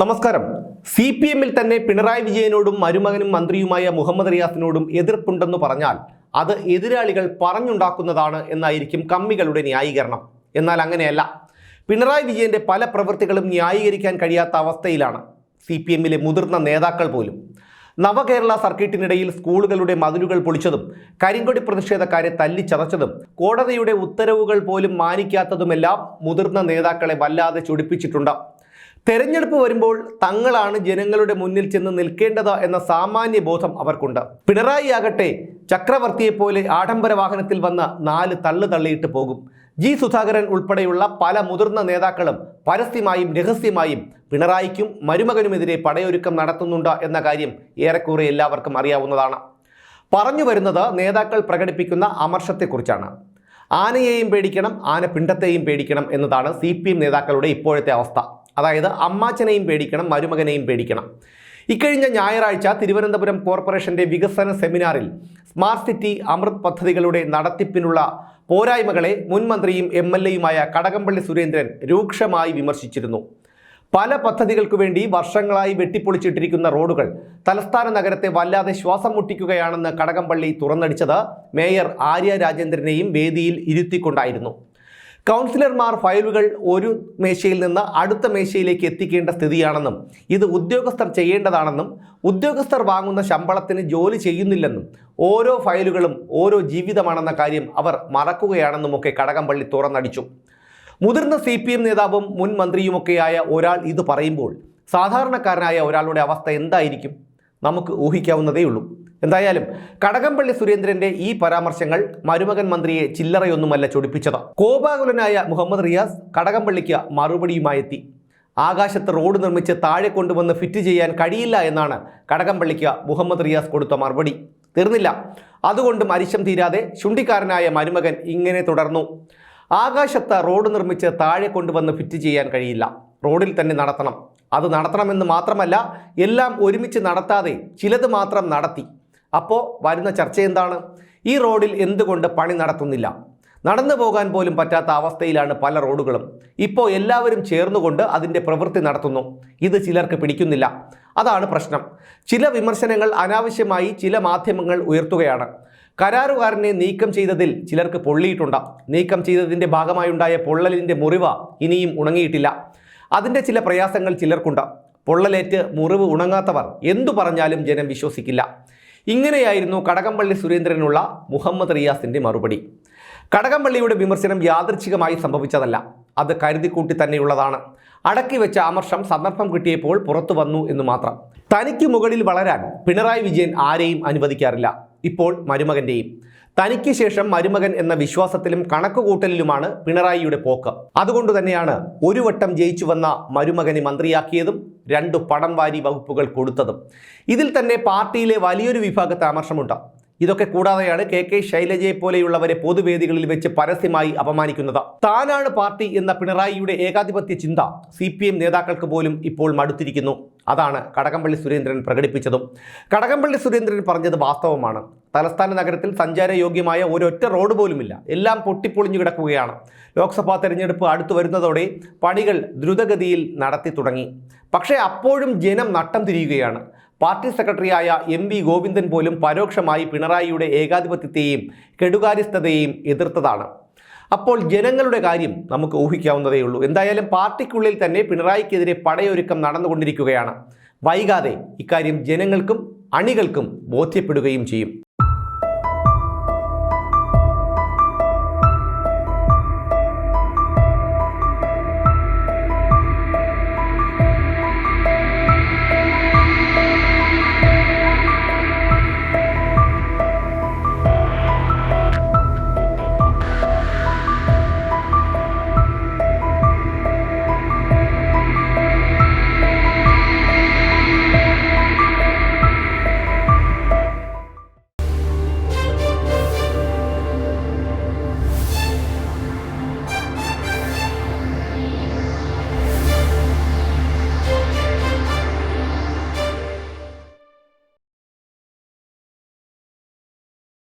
നമസ്കാരം. C P എമ്മിൽ തന്നെ പിണറായി വിജയനോടും മരുമകനും മന്ത്രിയുമായ മുഹമ്മദ് റിയാസിനോടും എതിർപ്പുണ്ടെന്ന് പറഞ്ഞാൽ അത് എതിരാളികൾ പറഞ്ഞുണ്ടാക്കുന്നതാണ് എന്നായിരിക്കും കമ്മികളുടെ ന്യായീകരണം. എന്നാൽ അങ്ങനെയല്ല. പിണറായി വിജയന്റെ പല പ്രവൃത്തികളും ന്യായീകരിക്കാൻ കഴിയാത്ത അവസ്ഥയിലാണ് സി പി എമ്മിലെ മുതിർന്ന നേതാക്കൾ പോലും. നവകേരള സർക്കിട്ടിനിടയിൽ സ്കൂളുകളുടെ മതിലുകൾ പൊളിച്ചതും കരിങ്കൊടി പ്രതിഷേധക്കാരെ തല്ലിച്ചതച്ചതും കോടതിയുടെ ഉത്തരവുകൾ പോലും മാനിക്കാത്തതുമെല്ലാം മുതിർന്ന നേതാക്കളെ വല്ലാതെ ചൊടിപ്പിച്ചിട്ടുണ്ട്. തെരഞ്ഞെടുപ്പ് വരുമ്പോൾ തങ്ങളാണ് ജനങ്ങളുടെ മുന്നിൽ ചെന്ന് നിൽക്കേണ്ടത് എന്ന സാമാന്യ ബോധം അവർക്കുണ്ട്. പിണറായി ആകട്ടെ ചക്രവർത്തിയെപ്പോലെ ആഡംബര വാഹനത്തിൽ വന്ന് നാല് തള്ളു തള്ളിയിട്ട് പോകും. ജി സുധാകരൻ ഉൾപ്പെടെയുള്ള പല മുതിർന്ന നേതാക്കളും പരസ്യമായും രഹസ്യമായും പിണറായിക്കും മരുമകനുമെതിരെ പടയൊരുക്കം നടത്തുന്നുണ്ട് എന്ന കാര്യം ഏറെക്കുറെ എല്ലാവർക്കും അറിയാവുന്നതാണ്. പറഞ്ഞു വരുന്നത് നേതാക്കൾ പ്രകടിപ്പിക്കുന്ന അമർഷത്തെക്കുറിച്ചാണ്. ആനയെയും പേടിക്കണം ആന പിണ്ടത്തെയും പേടിക്കണം എന്നതാണ് സി പി എം നേതാക്കളുടെ ഇപ്പോഴത്തെ അവസ്ഥ. അതായത് അമ്മാച്ചനെയും പേടിക്കണം മരുമകനെയും പേടിക്കണം. ഇക്കഴിഞ്ഞ ഞായറാഴ്ച തിരുവനന്തപുരം കോർപ്പറേഷന്റെ വികസന സെമിനാറിൽ സ്മാർട്ട് സിറ്റി അമൃത് പദ്ധതികളുടെ നടത്തിപ്പിനുള്ള പോരായ്മകളെ മുൻമന്ത്രിയും എം എൽ എയുമായ കടകംപള്ളി സുരേന്ദ്രൻ രൂക്ഷമായി വിമർശിച്ചിരുന്നു. പല പദ്ധതികൾക്കു വേണ്ടി വർഷങ്ങളായി വെട്ടിപ്പൊളിച്ചിട്ടിരിക്കുന്ന റോഡുകൾ തലസ്ഥാന നഗരത്തെ വല്ലാതെ ശ്വാസം മുട്ടിക്കുകയാണെന്ന് കടകംപള്ളി തുറന്നടിച്ചത് മേയർ ആര്യ രാജേന്ദ്രനെയും വേദിയിൽ ഇരുത്തിക്കൊണ്ടായിരുന്നു. കൗൺസിലർമാർ ഫയലുകൾ ഒരു മേശയിൽ നിന്ന് അടുത്ത മേശയിലേക്ക് എത്തിക്കേണ്ട സ്ഥിതിയാണെന്നും ഇത് ഉദ്യോഗസ്ഥർ ചെയ്യേണ്ടതാണെന്നും ഉദ്യോഗസ്ഥർ വാങ്ങുന്ന ശമ്പളത്തിന് ജോലി ചെയ്യുന്നില്ലെന്നും ഓരോ ഫയലുകളും ഓരോ ജീവിതമാണെന്ന കാര്യം അവർ മറക്കുകയാണെന്നുമൊക്കെ കടകംപള്ളി തുറന്നടിച്ചു. മുതിർന്ന സി പി എം നേതാവും മുൻ മന്ത്രിയുമൊക്കെയായ ഒരാൾ ഇത് പറയുമ്പോൾ സാധാരണക്കാരനായ ഒരാളുടെ അവസ്ഥ എന്തായിരിക്കും? നമുക്ക് ഊഹിക്കാവുന്നതേ ഉള്ളൂ. എന്തായാലും കടകംപള്ളി സുരേന്ദ്രന്റെ ഈ പരാമർശങ്ങൾ മരുമകൻ മന്ത്രിയെ ചില്ലറയൊന്നുമല്ല ചൊടിപ്പിച്ചത്. കോപാകുലനായ മുഹമ്മദ് റിയാസ് കടകംപള്ളിക്ക് മറുപടിയുമായി എത്തി ആകാശത്ത് റോഡ് നിർമ്മിച്ച് താഴെ കൊണ്ടുവന്ന് ഫിറ്റ് ചെയ്യാൻ കഴിയില്ല എന്നാണ് കടകംപള്ളിക്ക് മുഹമ്മദ് റിയാസ് കൊടുത്ത മറുപടി. തീർന്നില്ല. അതുകൊണ്ടും അരിശം തീരാതെ ശുണ്ടിക്കാരനായ മരുമകൻ ഇങ്ങനെ തുടർന്നു. ആകാശത്ത് റോഡ് നിർമ്മിച്ച് താഴെ കൊണ്ടുവന്ന് ഫിറ്റ് ചെയ്യാൻ കഴിയില്ല. റോഡിൽ തന്നെ നടത്തണം. അത് നടത്തണമെന്ന് മാത്രമല്ല എല്ലാം ഒരുമിച്ച് നടത്താതെ ചിലത് മാത്രം നടത്തി. അപ്പോൾ വരുന്ന ചർച്ച എന്താണ്? ഈ റോഡിൽ എന്തുകൊണ്ട് പണി നടത്തുന്നില്ല? നടന്നു പോകാൻ പോലും പറ്റാത്ത അവസ്ഥയിലാണ് പല റോഡുകളും. ഇപ്പോൾ എല്ലാവരും ചേർന്നുകൊണ്ട് അതിന്റെ പ്രവൃത്തി നടത്തുന്നു. ഇത് ചിലർക്ക് പിടിക്കുന്നില്ല. അതാണ് പ്രശ്നം. ചില വിമർശനങ്ങൾ അനാവശ്യമായി ചില മാധ്യമങ്ങൾ ഉയർത്തുകയാണ്. കരാറുകാരനെ നീക്കം ചെയ്തതിൽ ചിലർക്ക് പൊള്ളിയിട്ടുണ്ട്. നീക്കം ചെയ്തതിന്റെ ഭാഗമായുണ്ടായ പൊള്ളലിന്റെ മുറിവ് ഇനിയും ഉണങ്ങിയിട്ടില്ല. അതിന്റെ ചില പ്രയാസങ്ങൾ ചിലർക്കുണ്ട്. പൊള്ളലേറ്റ് മുറിവ് ഉണങ്ങാത്തവർ എന്തു പറഞ്ഞാലും ജനം വിശ്വസിക്കില്ല. ഇങ്ങനെയായിരുന്നു കടകംപള്ളി സുരേന്ദ്രനുള്ള മുഹമ്മദ് റിയാസിന്റെ മറുപടി. കടകംപള്ളിയുടെ വിമർശനം യാദൃച്ഛികമായി സംഭവിച്ചതല്ല. അത് കരുതിക്കൂട്ടി തന്നെയുള്ളതാണ്. അടക്കി വെച്ച അമർഷം സന്ദർഭം കിട്ടിയപ്പോൾ പുറത്തു വന്നു എന്ന് മാത്രം. തനിക്ക് മുകളിൽ വളരാൻ പിണറായി വിജയൻ ആരെയും അനുവദിക്കാറില്ല. ഇപ്പോൾ മരുമകന്റെയും. തനിക്ക് ശേഷം മരുമകൻ എന്ന വിശ്വാസത്തിലും കണക്കുകൂട്ടലിലുമാണ് പിണറായിയുടെ പോക്ക്. അതുകൊണ്ട് തന്നെയാണ് ഒരു വട്ടം ജയിച്ചു വന്ന മരുമകനെ മന്ത്രിയാക്കിയതും രണ്ടു പടം വാരി വകുപ്പുകൾ കൊടുത്തതും. ഇതിൽ തന്നെ പാർട്ടിയിലെ വലിയൊരു വിഭാഗത്തെ അമർഷമുണ്ട് ഇതൊക്കെ കൂടാതെയാണ് കെ കെ ശൈലജയെ പോലെയുള്ളവരെ പൊതുവേദികളിൽ വെച്ച് പരസ്യമായി അപമാനിക്കുന്നത്. താനാണ് പാർട്ടി എന്ന പിണറായിയുടെ ഏകാധിപത്യ ചിന്ത സി പി എം നേതാക്കൾക്ക് പോലും ഇപ്പോൾ മടുത്തിരിക്കുന്നു. അതാണ് കടകംപള്ളി സുരേന്ദ്രൻ പ്രകടിപ്പിച്ചതും. കടകംപള്ളി സുരേന്ദ്രൻ പറഞ്ഞത് വാസ്തവമാണ്. തലസ്ഥാന നഗരത്തിൽ സഞ്ചാരയോഗ്യമായ ഒരൊറ്റ റോഡ് പോലുമില്ല. എല്ലാം പൊട്ടിപ്പൊളിഞ്ഞു കിടക്കുകയാണ്. ലോക്സഭാ തെരഞ്ഞെടുപ്പ് അടുത്തു വരുന്നതോടെ പണികൾ ദ്രുതഗതിയിൽ നടത്തി തുടങ്ങി. പക്ഷേ അപ്പോഴും ജനം നട്ടം തിരിയുകയാണ്. പാർട്ടി സെക്രട്ടറിയായ എം വി ഗോവിന്ദൻ പോലും പരോക്ഷമായി പിണറായിയുടെ ഏകാധിപത്യത്തെയും കെടുകാര്യസ്ഥതയെയും എതിർത്തതാണ്. അപ്പോൾ ജനങ്ങളുടെ കാര്യം നമുക്ക് ഊഹിക്കാവുന്നതേ ഉള്ളൂ. എന്തായാലും പാർട്ടിക്കുള്ളിൽ തന്നെ പിണറായിക്കെതിരെ പടയൊരുക്കം നടന്നുകൊണ്ടിരിക്കുകയാണ്. വൈകാതെ ഇക്കാര്യം ജനങ്ങൾക്കും അണികൾക്കും ബോധ്യപ്പെടുകയും ചെയ്യും.